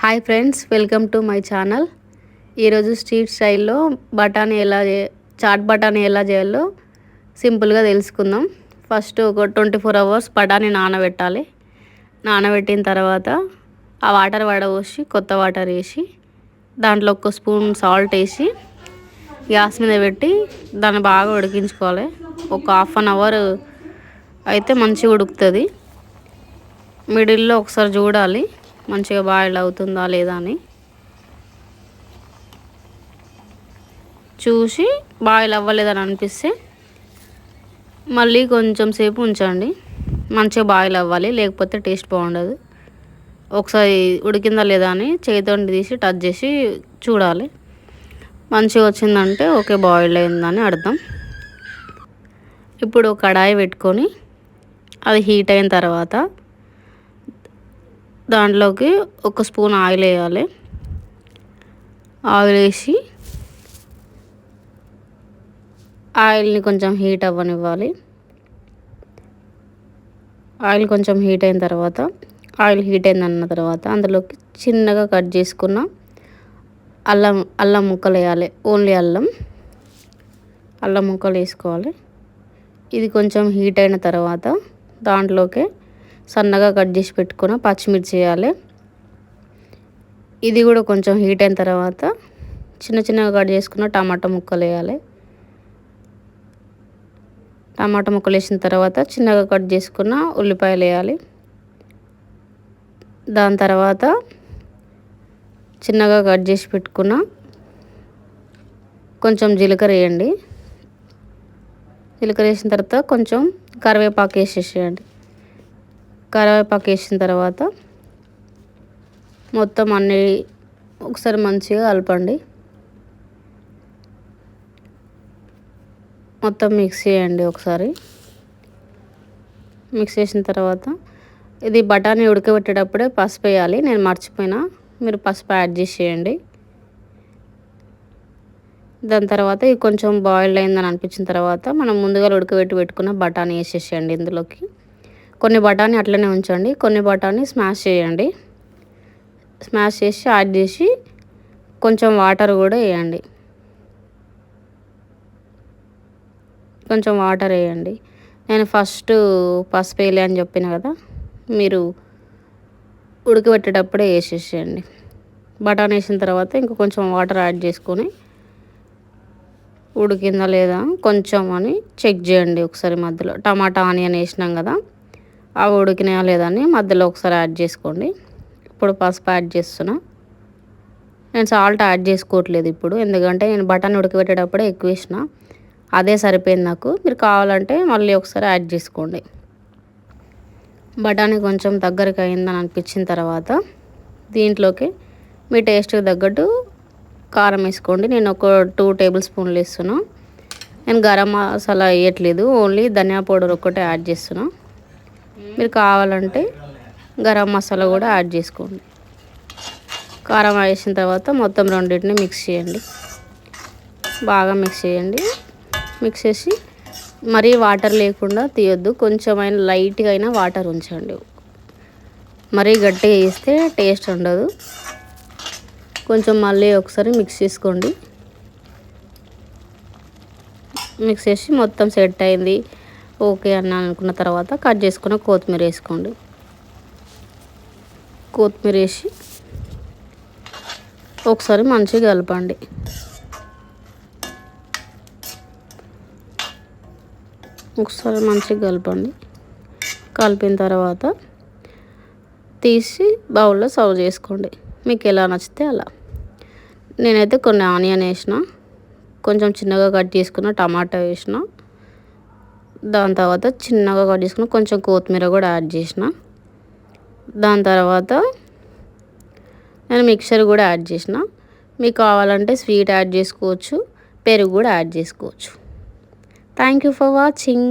Hi friends welcome to my channel. ఈరోజు street స్టైల్లో బఠానీ ఎలా చాట్ బఠానీ ఎలా చేయాలో సింపుల్గా తెలుసుకుందాం. ఫస్ట్ ఒక ట్వంటీ ఫోర్ అవర్స్ బఠానీ నానబెట్టాలి. నానబెట్టిన తర్వాత ఆ వాటర్ వడపోసి కొత్త వాటర్ వేసి దాంట్లో ఒక స్పూన్ సాల్ట్ వేసి గ్యాస్ మీద పెట్టి దాన్ని బాగా ఉడికించుకోవాలి. ఒక హాఫ్ అన్ అవర్ అయితే మంచిగా ఉడుకుతుంది. మిడిల్లో ఒకసారి చూడాలి. మంచిగా బాయిల్ అవుతుందా లేదా అని. చూసి బాయిల్ అవ్వలేదని అనిపిస్తే మళ్ళీ కొంచెం సేపు ఉంచండి. మంచిగా బాయిల్ అవ్వాలి లేకపోతే టేస్ట్ బాగుండదు. ఒకసారి ఉడికిందా లేదా అని చేతితో తీసి టచ్ చేసి చూడాలి. మంచిగా వచ్చిందంటే ఓకే బాయిల్ అయిందని అర్థం. ఇప్పుడు కడాయి పెట్టుకొని అది హీట్ అయిన తర్వాత దాంట్లోకి ఒక స్పూన్ ఆయిల్ వేయాలి. ఆయిల్ వేసి ఆయిల్ని కొంచెం హీట్ అవ్వనివ్వాలి. ఆయిల్ కొంచెం హీట్ అయిన తర్వాత ఆయిల్ హీట్ అయిందన్న తర్వాత అందులోకి చిన్నగా కట్ చేసుకున్న అల్లం అల్లం ముక్కలు వేయాలి. ఓన్లీ అల్లం అల్లం ముక్కలు వేసుకోవాలి. ఇది కొంచెం హీట్ అయిన తర్వాత దాంట్లోకి సన్నగా కట్ చేసి పెట్టుకున్న పచ్చిమిర్చి వేయాలి. ఇది కూడా కొంచెం హీట్ అయిన తర్వాత చిన్న చిన్నగా కట్ చేసుకున్న టమాటా ముక్కలు వేయాలి. టమాటా ముక్కలు వేసిన తర్వాత చిన్నగా కట్ చేసుకున్న ఉల్లిపాయలు వేయాలి. దాని తర్వాత చిన్నగా కట్ చేసి పెట్టుకున్న కొంచెం జీలకర్ర వేయండి. జీలకర్ర వేసిన తర్వాత కొంచెం కరివేపాకు వేసేసేయండి. కరివేపాకు వేసిన తర్వాత మొత్తం అన్ని ఒకసారి మంచిగా కలపండి. మొత్తం మిక్స్ చేయండి ఒకసారి. మిక్స్ చేసిన తర్వాత ఇది బఠానీ ఉడకబెట్టేటప్పుడే పసుపు వేయాలి. నేను మర్చిపోయినా. మీరు పసుపు యాడ్ చేసేయండి దాని తర్వాత ఇది కొంచెం బాయిల్డ్ అయిందని అనిపించిన తర్వాత మనం ముందుగా ఉడకబెట్టి పెట్టుకున్న బఠానీ వేసేసేయండి ఇందులోకి. కొన్ని బఠానీ అట్లనే ఉంచండి. కొన్ని బఠానీ స్మాష్ చేయండి. స్మాష్ చేసి యాడ్ చేసి కొంచెం వాటర్ కూడా వేయండి. కొంచెం వాటర్ వేయండి. నేను ఫస్ట్ పసుపు వేయలే అని చెప్పిన కదా మీరు ఉడకబెట్టేటప్పుడే వేసేసేయండి. బఠానీ వేసిన తర్వాత ఇంకా కొంచెం వాటర్ యాడ్ చేసుకొని ఉడికిందా లేదా కొంచెం అని చెక్ చేయండి ఒకసారి మధ్యలో. టమాటా ఆనియన్ వేసినాం కదా అవి ఉడికినాయా లేదని మధ్యలో ఒకసారి యాడ్ చేసుకోండి. ఇప్పుడు పసుపు యాడ్ చేస్తున్నా. నేను సాల్ట్ యాడ్ చేసుకోవట్లేదు ఇప్పుడు ఎందుకంటే నేను బటన్ ఉడకబెట్టేటప్పుడే ఎక్కువ వేసిన. అదే సరిపోయింది నాకు. మీరు కావాలంటే మళ్ళీ ఒకసారి యాడ్ చేసుకోండి. బఠానీ కొంచెం దగ్గరికి అయిందని అనిపించిన తర్వాత దీంట్లోకి మీ టేస్ట్కి తగ్గట్టు కారం వేసుకోండి. నేను ఒక టూ టేబుల్ స్పూన్లు వేస్తున్నా. నేను గరం మసాలా వేయట్లేదు ఓన్లీ ధనియా పౌడర్ ఒక్కటే యాడ్ చేస్తున్నాను మీరు కావాలంటే గరం మసాలా కూడా యాడ్ చేసుకోండి. కారం వేసిన తర్వాత మొత్తం రెండింటిని మిక్స్ చేయండి. బాగా మిక్స్ చేయండి. మిక్స్ చేసి మరీ వాటర్ లేకుండా తీయొద్దు. కొంచెమైనా లైట్గా అయినా వాటర్ ఉంచండి. మరీ గట్టిగా వేస్తే టేస్ట్ ఉండదు. కొంచెం మళ్ళీ ఒకసారి మిక్స్ చేసుకోండి. మిక్స్ చేసి మొత్తం సెట్ అయింది. ఓకే అని అనుకున్న తర్వాత కట్ చేసుకున్న కొత్తిమీర వేసుకోండి. కొత్తిమీర వేసి ఒకసారి మంచిగా కలపండి. ఒకసారి మంచిగా కలపండి. కలిపిన తర్వాత తీసి బౌల్లో సర్వ్ చేసుకోండి. మీకు ఎలా నచ్చితే అలా. నేనైతే కొన్ని ఆనియన్ వేసిన కొంచెం చిన్నగా కట్ చేసుకున్న టమాటా వేసిన దాని తర్వాత చిన్నగా కట్ చేసుకుని కొంచెం కొత్తిమీర కూడా యాడ్ చేసిన. దాని తర్వాత నేను మిక్చర్ కూడా యాడ్ చేసిన. మీకు కావాలంటే స్వీట్ యాడ్ చేసుకోవచ్చు పెరుగు కూడా యాడ్ చేసుకోవచ్చు. Thank you for watching